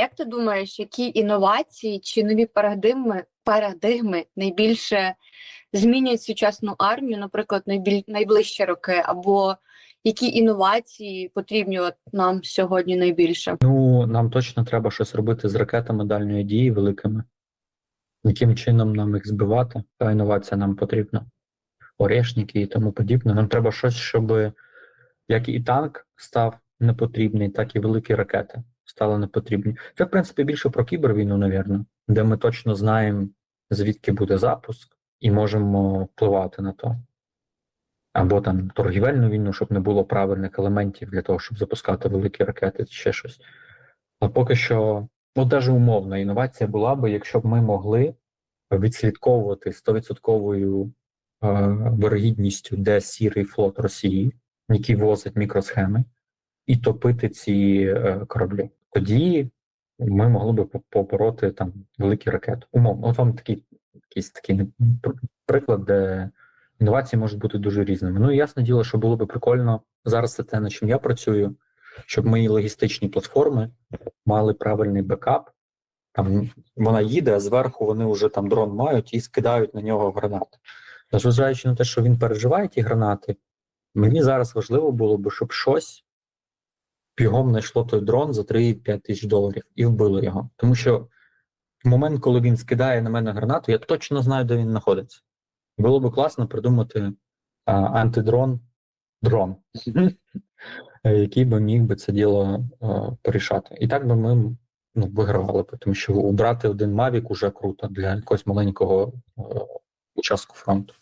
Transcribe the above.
Як ти думаєш, які інновації чи нові парадигми парадигми найбільше змінюють сучасну армію, наприклад, найбіль, найближчі роки, або які інновації потрібні от нам сьогодні найбільше? Ну, нам точно треба щось робити з ракетами дальньої дії великими. Яким чином нам їх збивати? Та інновація нам потрібна. Орешники і тому подібне. Нам треба щось, щоб як і танк став непотрібний, так і великі ракети стали непотрібні. Це, в принципі, більше про кібервійну, навірно, де ми точно знаємо, звідки буде запуск, і можемо впливати на то. Або там торгівельну війну, щоб не було правильних елементів для того, щоб запускати великі ракети чи ще щось. А поки що, ну, навіть умовна інновація була би, якщо б ми могли відслідковувати 100% е, де сірий флот Росії, який возить мікросхеми, і топити ці е, кораблі. Тоді ми могли би побороти там великі ракети. Умовно, от вам такий якийсь такий приклад, де інновації можуть бути дуже різними. Ну і ясне діло, що було би прикольно зараз це те, над чим я працюю, щоб мої логістичні платформи мали правильний бекап. Там вона їде, а зверху вони вже там дрон мають і скидають на нього гранати. Незважаючи на те, що він переживає ті гранати, мені зараз важливо було б, щоб щось бігом знайшло той дрон за 3-5 тисяч доларів і вбило його. Тому що в момент, коли він скидає на мене гранату, я точно знаю, де він знаходиться. Було б класно придумати а, антидрон дрон, який би міг би це діло а, порішати. І так би ми ну, вигравали б, тому що убрати один Mavic уже круто для якогось маленького е, участку фронту.